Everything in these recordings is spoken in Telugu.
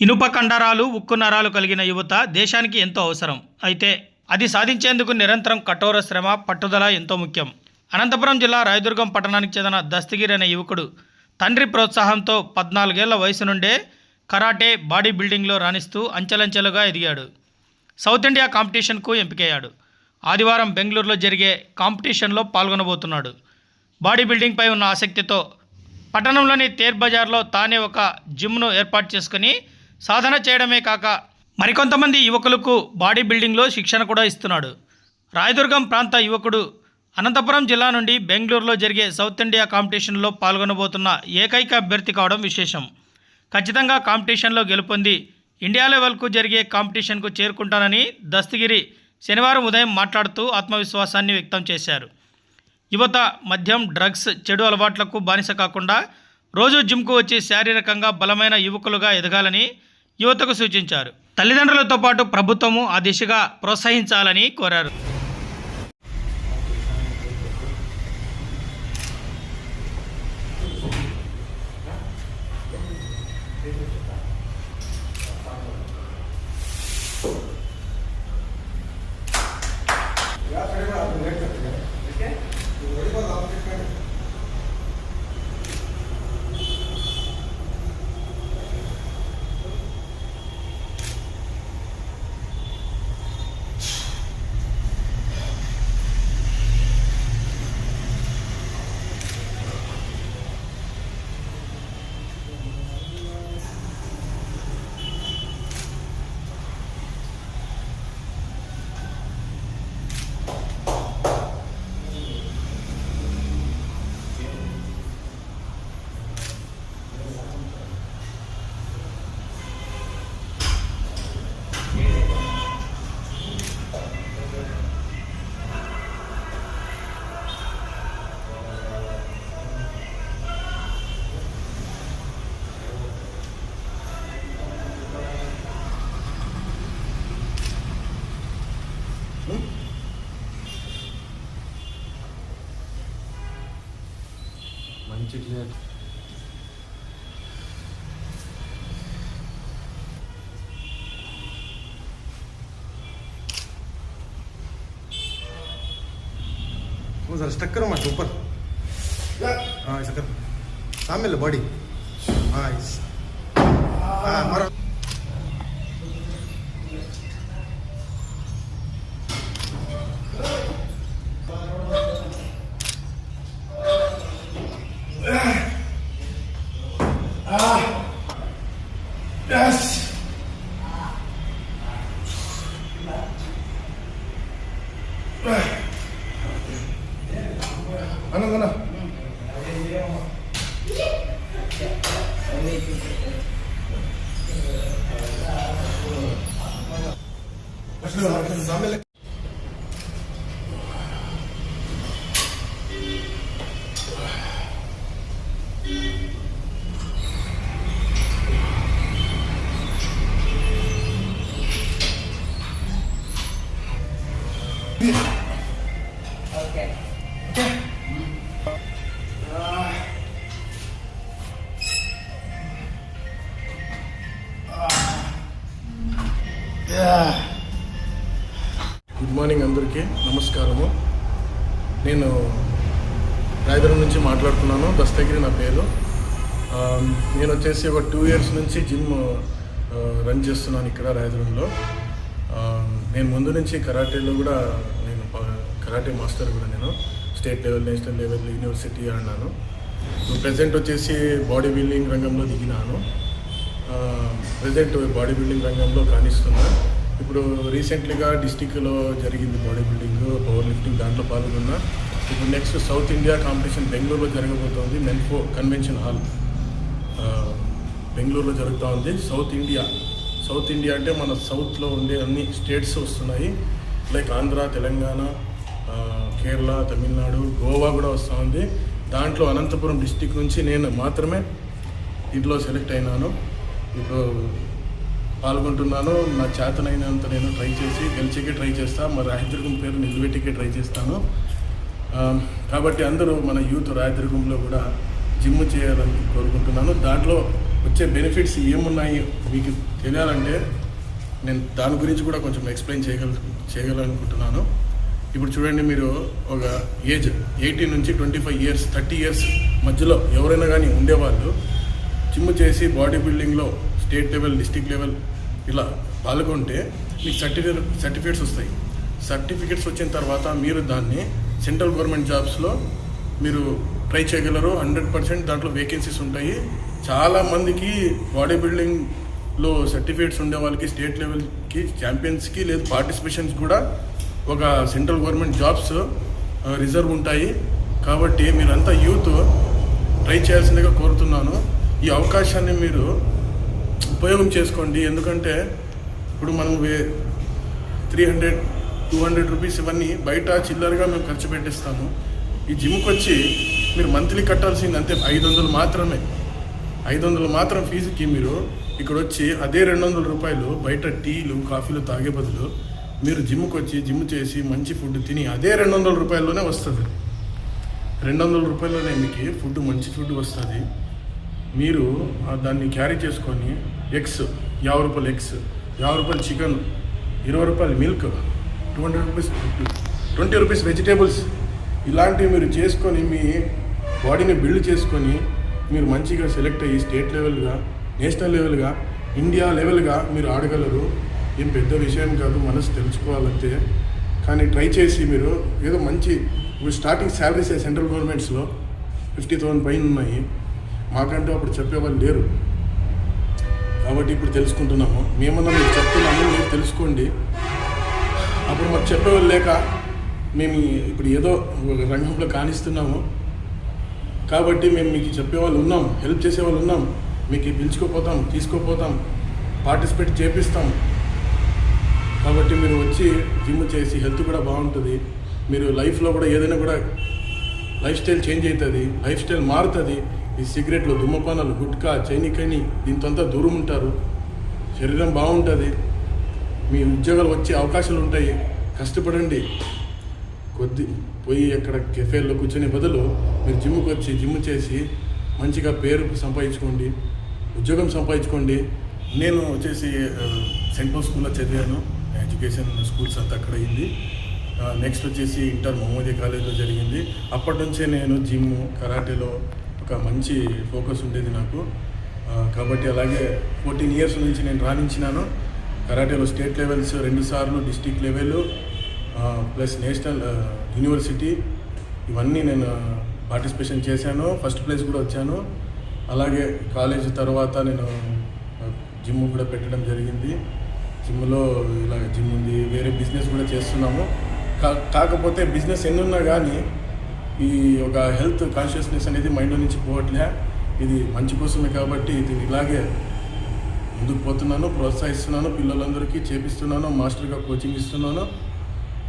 ఇనుప కండరాలు ఉక్కు నరాలు కలిగిన యువత దేశానికి ఎంతో అవసరం. అయితే అది సాధించేందుకు నిరంతరం కఠోర శ్రమ పట్టుదల ఎంతో ముఖ్యం. అనంతపురం జిల్లా రాయదుర్గం పట్టణానికి చెందిన దస్తగిరి అనే యువకుడు తండ్రి ప్రోత్సాహంతో పద్నాలుగేళ్ళ వయసు నుండే కరాటే బాడీ బిల్డింగ్లో రాణిస్తూ అంచెలంచెలుగా ఎదిగాడు. సౌత్ ఇండియా కాంపిటీషన్కు ఎంపికయ్యాడు. ఆదివారం బెంగళూరులో జరిగే కాంపిటీషన్లో పాల్గొనబోతున్నాడు. బాడీ బిల్డింగ్పై ఉన్న ఆసక్తితో పట్టణంలోని తేర్ బజార్లో తానే ఒక జిమ్ను ఏర్పాటు చేసుకుని సాధన చేయడమే కాక మరికొంతమంది యువకులకు బాడీ బిల్డింగ్లో శిక్షణ కూడా ఇస్తున్నాడు. రాయదుర్గం ప్రాంత యువకుడు అనంతపురం జిల్లా నుండి బెంగళూరులో జరిగే సౌత్ ఇండియా కాంపిటీషన్లో పాల్గొనబోతున్న ఏకైక అభ్యర్థి కావడం విశేషం. ఖచ్చితంగా కాంపిటీషన్లో గెలుపొంది ఇండియా లెవెల్కు జరిగే కాంపిటీషన్కు చేరుకుంటానని దస్తగిరి శనివారం ఉదయం మాట్లాడుతూ ఆత్మవిశ్వాసాన్ని వ్యక్తం చేశారు. యువత మద్యం డ్రగ్స్ చెడు అలవాట్లకు బానిస కాకుండా రోజు జిమ్కు వచ్చి శారీరకంగా బలమైన యువకులుగా ఎదగాలని యువతకు సూచించారు. తల్లిదండ్రులతో పాటు ప్రభుత్వము ఆ దిశగా ప్రోత్సహించాలని కోరారు. ಜಿಲ್ಲೆ ಸರ್ ಸ್ಟಕ್ಕರ್ ಮಾಡಿ ಸೂಪರ್ ಹಾಂ ಸ್ಟಕ್ಕರ್ ಆಮೇಲೆ ಬಾಡಿ ಹಾಂ ಮರ Ano ka na? Sambil good morning అందరికీ. నమస్కారము. నేను రాయదురం నుంచి మాట్లాడుతున్నాను. దస్తగిరి నా పేరు. నేను వచ్చేసి ఒక టూ ఇయర్స్ నుంచి జిమ్ రన్ చేస్తున్నాను ఇక్కడ రాయదురంలో. నేను ముందు నుంచి కరాటేలో కూడా నేను కరాటే మాస్టర్ కూడా నేను. State level national level university అన్నాను. ప్రజెంట్ వచ్చేసి బాడీ బిల్డింగ్ రంగంలో దిగినాను. ప్రజెంట్ బాడీ బిల్డింగ్ రంగంలో కానిస్తున్నా. ఇప్పుడు రీసెంట్లీగా డిస్టిక్లో జరిగింది బాడీ బిల్డింగ్ పవర్ లిఫ్టింగ్ దాంట్లో పాల్గొన్నా. ఇప్పుడు నెక్స్ట్ సౌత్ ఇండియా కాంపిటీషన్ బెంగళూరులో జరగబోతోంది మెన్ఫో కన్వెన్షన్ హాల్ బెంగళూరులో జరుగుతూ ఉంది సౌత్ ఇండియా సౌత్ ఇండియా అంటే మన సౌత్లో ఉండే అన్ని స్టేట్స్ వస్తున్నాయి. లైక్ ఆంధ్ర తెలంగాణ కేరళ తమిళనాడు గోవా కూడా వస్తూ ఉంది దాంట్లో అనంతపురం డిస్టిక్ నుంచి నేను మాత్రమే దీంట్లో సెలెక్ట్ అయినాను. ఇప్పుడు పాల్గొంటున్నాను. నా చేతనైనంత నేను ట్రై చేసి గెలిచేకే ట్రై చేస్తాను మరి రాయదుర్గం పేరు నిలబెట్టికే ట్రై చేస్తాను. కాబట్టి అందరూ మన యూత్ రాయదుర్గంలో కూడా జిమ్ చేయాలని కోరుకుంటున్నాను. దాంట్లో వచ్చే బెనిఫిట్స్ ఏమున్నాయి మీకు తెలియాలంటే నేను దాని గురించి కూడా కొంచెం ఎక్స్ప్లెయిన్ చేయగల చేయగలనుకుంటున్నాను. ఇప్పుడు చూడండి మీరు ఒక ఏజ్ ఎయిటీన్ నుంచి twenty five years thirty years మధ్యలో ఎవరైనా కానీ ఉండేవాళ్ళు జిమ్ చేసి బాడీ బిల్డింగ్లో స్టేట్ లెవెల్ డిస్టిక్ లెవెల్ ఇలా పాల్గొంటే మీకు సర్టిఫికేట్ సర్టిఫికేట్స్ వస్తాయి. సర్టిఫికేట్స్ వచ్చిన తర్వాత మీరు దాన్ని సెంట్రల్ గవర్నమెంట్ జాబ్స్లో మీరు ట్రై చేయగలరు. హండ్రెడ్ పర్సెంట్ దాంట్లో వేకెన్సీస్ ఉంటాయి. చాలా మందికి బాడీ బిల్డింగ్లో సర్టిఫికేట్స్ ఉండే వాళ్ళకి స్టేట్ లెవెల్కి ఛాంపియన్స్కి లేదు పార్టిసిపేషన్స్ కూడా ఒక సెంట్రల్ గవర్నమెంట్ జాబ్స్ రిజర్వ్ ఉంటాయి. కాబట్టి మీరంతా యూత్ ట్రై చేయాల్సిందిగా కోరుతున్నాను. ఈ అవకాశాన్ని మీరు ఉపయోగం చేసుకోండి. ఎందుకంటే ఇప్పుడు మనం వే three hundred two hundred rupees ఇవన్నీ బయట చిల్లరగా మేము ఖర్చు పెట్టేస్తాము. ఈ జిమ్కి వచ్చి మీరు మంత్లీ కట్టాల్సింది అంతే. ఐదు వందలు మాత్రమే. ఐదు వందలు మాత్రం ఫీజుకి మీరు ఇక్కడ వచ్చి అదే రెండు వందల రూపాయలు బయట టీలు కాఫీలు తాగే బదులు మీరు జిమ్కి వచ్చి జిమ్ చేసి మంచి ఫుడ్ తిని అదే రెండు వందల రూపాయల్లోనే వస్తుంది. రెండు వందల రూపాయల్లోనే మీకు ఫుడ్ మంచి ఫుడ్ వస్తుంది. మీరు దాన్ని క్యారీ చేసుకొని ఎగ్స్ యాభై రూపాయలు ఎగ్స్ యాభై రూపాయలు చికెన్ ఇరవై రూపాయలు milk two hundred rupees twenty rupees vegetables ఇలాంటివి మీరు చేసుకొని మీ బాడీని బిల్డ్ చేసుకొని మీరు మంచిగా సెలెక్ట్ అయ్యి స్టేట్ లెవెల్గా నేషనల్ లెవెల్గా ఇండియా లెవెల్గా మీరు ఆడగలరు. ఏం పెద్ద విషయం కాదు మనసు తెలుసుకోవాలంటే కానీ ట్రై చేసి మీరు ఏదో మంచి ఇప్పుడు స్టార్టింగ్ శాలరీస్ సెంట్రల్ గవర్నమెంట్స్లో ఫిఫ్టీ థౌసండ్ పైన ఉన్నాయి. మాకంటూ అప్పుడు చెప్పేవాళ్ళు లేరు. కాబట్టి ఇప్పుడు తెలుసుకుంటున్నాము. మేమన్నా మీరు చెప్తున్నాము మీరు తెలుసుకోండి. అప్పుడు మాకు చెప్పేవాళ్ళు లేక మేము ఇప్పుడు ఏదో రంగంలో కానిస్తున్నాము. కాబట్టి మేము మీకు చెప్పేవాళ్ళు ఉన్నాం హెల్ప్ చేసేవాళ్ళు ఉన్నాం. మీకు పిలుచుకోపోతాం తీసుకోపోతాం పార్టిసిపేట్ చేపిస్తాం. కాబట్టి మీరు వచ్చి జిమ్ చేసి హెల్త్ కూడా బాగుంటుంది. మీరు లైఫ్లో కూడా ఏదైనా కూడా లైఫ్ స్టైల్ చేంజ్ అవుతుంది లైఫ్ స్టైల్ మారుతుంది. ఈ సిగరెట్లు దుమ్మపానాలు గుట్కా చైనికని దీంతో దూరం ఉంటారు. శరీరం బాగుంటుంది. మీ ఉద్యోగాలు వచ్చే అవకాశాలు ఉంటాయి. కష్టపడండి. కొద్ది పోయి అక్కడ కెఫేల్లో కూర్చునే బదులు మీరు జిమ్కి వచ్చి జిమ్ చేసి మంచిగా పేరు సంపాదించుకోండి ఉద్యోగం సంపాదించుకోండి. నేను వచ్చేసి ఆ, సెంట్ స్కూల్లో చదివాను. ఎడ్యుకేషన్ స్కూల్స్ అంతా అక్కడ అయింది. నెక్స్ట్ వచ్చేసి ఇంటర్ మహమ్మదీ కాలేజ్లో జరిగింది. అప్పటి నుంచే నేను జిమ్ కరాటేలో ఒక మంచి ఫోకస్ ఉండేది నాకు. కాబట్టి అలాగే ఫోర్టీన్ ఇయర్స్ నుంచి నేను రాణించినాను. కరాటేలో స్టేట్ లెవెల్స్ రెండు సార్లు district level plus national university ఇవన్నీ నేను పార్టిసిపేషన్ చేశాను. ఫస్ట్ ప్లేస్ కూడా వచ్చాను. అలాగే కాలేజ్ తర్వాత నేను జిమ్ కూడా పెట్టడం జరిగింది. జిమ్లో ఇలా జిమ్ ఉంది వేరే బిజినెస్ కూడా చేస్తున్నాము. కా కాకపోతే బిజినెస్ ఎన్ని ఉన్నా కానీ ఈ ఒక హెల్త్ కాన్షియస్నెస్ అనేది మైండ్లో నుంచి పోవట్లే. ఇది మంచి కోసమే కాబట్టి ఇది ఇలాగే ముందుకు పోతున్నాను ప్రోత్సహిస్తున్నాను పిల్లలందరికీ చేపిస్తున్నాను మాస్టర్గా కోచింగ్ ఇస్తున్నాను.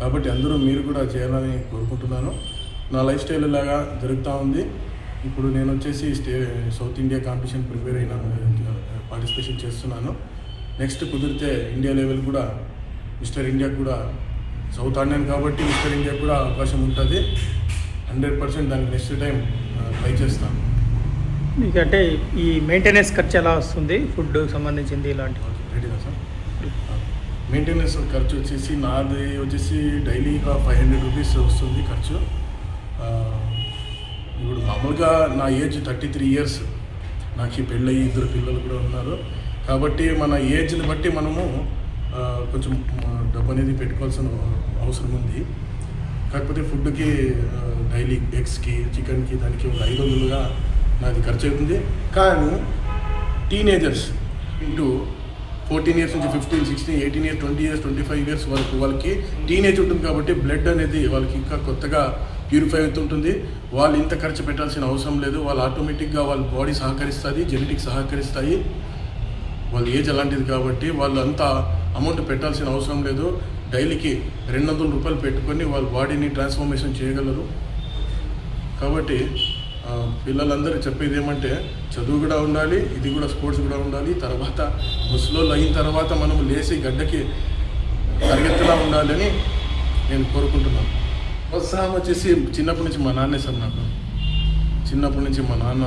కాబట్టి అందరూ మీరు కూడా చేయాలని కోరుకుంటున్నాను. నా లైఫ్ స్టైల్ ఇలాగా జరుగుతూ ఉంది. ఇప్పుడు నేను వచ్చేసి state south India competition prepare అయినా పార్టిసిపేషన్ చేస్తున్నాను. నెక్స్ట్ కుదిరితే ఇండియా లెవెల్ కూడా మిస్టర్ ఇండియా కూడా సౌత్ ఆడినాను కాబట్టి మిస్టర్ ఇండియా కూడా అవకాశం ఉంటుంది. హండ్రెడ్ పర్సెంట్ దానికి నెక్స్ట్ టైం ట్రై చేస్తాను మీకు అంటే ఈ మెయింటెనెన్స్ ఖర్చు ఎలా వస్తుంది? ఫుడ్ సంబంధించింది ఇలాంటి. రెడీనా సార్ మెయింటెనెన్స్ ఖర్చు వచ్చేసి నాది వచ్చేసి డైలీగా ఫైవ్ హండ్రెడ్ రూపీస్ వస్తుంది ఖర్చు. ఇప్పుడు మామూలుగా నా ఏజ్ థర్టీ త్రీ ఇయర్స్ నాకు ఈ పెళ్ళయి ఇద్దరు పిల్లలు కూడా ఉన్నారు. కాబట్టి మన ఏజ్ని బట్టి మనము కొంచెం డబ్బు అనేది పెట్టుకోవాల్సిన అవసరం ఉంది. కాకపోతే ఫుడ్కి డైలీ ఎగ్స్కి చికెన్కి దానికి ఒక ఐదు వందలుగా నాది ఖర్చు అవుతుంది కానీ టీనేజర్స్ ఇంటూ ఫోర్టీన్ ఇయర్స్ నుంచి fifteen sixteen eighteen years twenty years twenty five years వరకు వాళ్ళకి టీనేజ్ ఉంటుంది కాబట్టి బ్లడ్ అనేది వాళ్ళకి ఇంకా కొత్తగా ప్యూరిఫై అవుతుంటుంది. వాళ్ళు ఇంత ఖర్చు పెట్టాల్సిన అవసరం లేదు. వాళ్ళు ఆటోమేటిక్గా వాళ్ళ బాడీ సహకరిస్తుంది జెనెటిక్ సహకరిస్తాయి. వాళ్ళ ఏజ్ అలాంటిది కాబట్టి వాళ్ళు అంత అమౌంట్ పెట్టాల్సిన అవసరం లేదు. డైలీకి రెండు వందల రూపాయలు పెట్టుకొని వాళ్ళ బాడీని ట్రాన్స్ఫర్మేషన్ చేయగలరు. కాబట్టి పిల్లలందరూ చెప్పేది ఏమంటే చదువు కూడా ఉండాలి ఇది కూడా స్పోర్ట్స్ కూడా ఉండాలి తర్వాత ముసలోళ్ళు అయిన తర్వాత మనం లేచి గడ్డకి పరిగెత్తలా ఉండాలని నేను కోరుకుంటున్నాను. ప్రోత్సాహం వచ్చేసి చిన్నప్పటి నుంచి మా నాన్నే సార్ నాకు. చిన్నప్పటి నుంచి మా నాన్న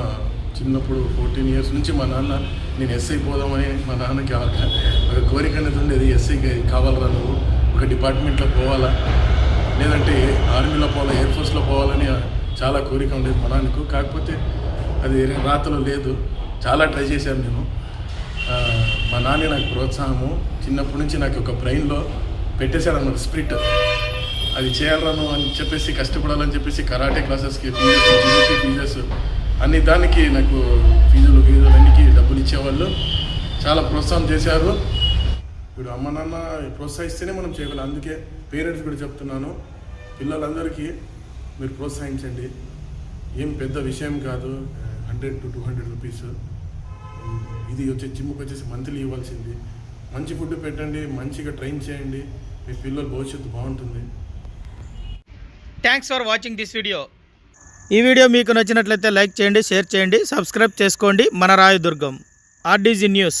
చిన్నప్పుడు ఫోర్టీన్ ఇయర్స్ నుంచి మా నాన్న నేను ఎస్ఐ పోదామని మా నాన్నకి ఒక కోరిక అనేది ఉండేది ఎస్ఐ కావాలరా నువ్వు? ఒక డిపార్ట్మెంట్లో పోవాలా? లేదంటే ఆర్మీలో పోవాలా ఎయిర్ ఫోర్స్లో పోవాలని చాలా కోరిక ఉండేది మా నాన్నకు కాకపోతే అది రాతలో లేదు. చాలా ట్రై చేశాను నేను మా నాన్న నాకు ప్రోత్సాహము. చిన్నప్పటి నుంచి నాకు ఒక బ్రెయిన్లో పెట్టేశాడు అన్నమాట స్ప్రిట్. అది చేయాలను అని చెప్పేసి కష్టపడాలని చెప్పేసి కరాటే క్లాసెస్కి ఫీజెస్ జిమ్కి ఫీజెస్ అన్ని దానికి నాకు ఫీజులు ఫీజులు అన్నికి డబ్బులు ఇచ్చేవాళ్ళు. చాలా ప్రోత్సాహం చేశారు. ఇప్పుడు అమ్మ నాన్న ప్రోత్సహిస్తేనే మనం చేయగలం. అందుకే పేరెంట్స్ కూడా చెప్తున్నాను. పిల్లలందరికీ మీరు ప్రోత్సహించండి. ఏం పెద్ద విషయం కాదు. Hundred to two hundred rupees. ఇది వచ్చే జిమ్కి వచ్చేసి మంత్లీ ఇవ్వాల్సింది. మంచి ఫుడ్ పెట్టండి మంచిగా ట్రైన్ చేయండి. మీ పిల్లల భవిష్యత్తు బాగుంటుంది. Thanks for watching this video ఈ వీడియో మీకు నచ్చినట్లయితే లైక్ చేయండి షేర్ చేయండి సబ్స్క్రైబ్ చేసుకోండి. మన రాయదుర్గం ఆర్డీజీ న్యూస్.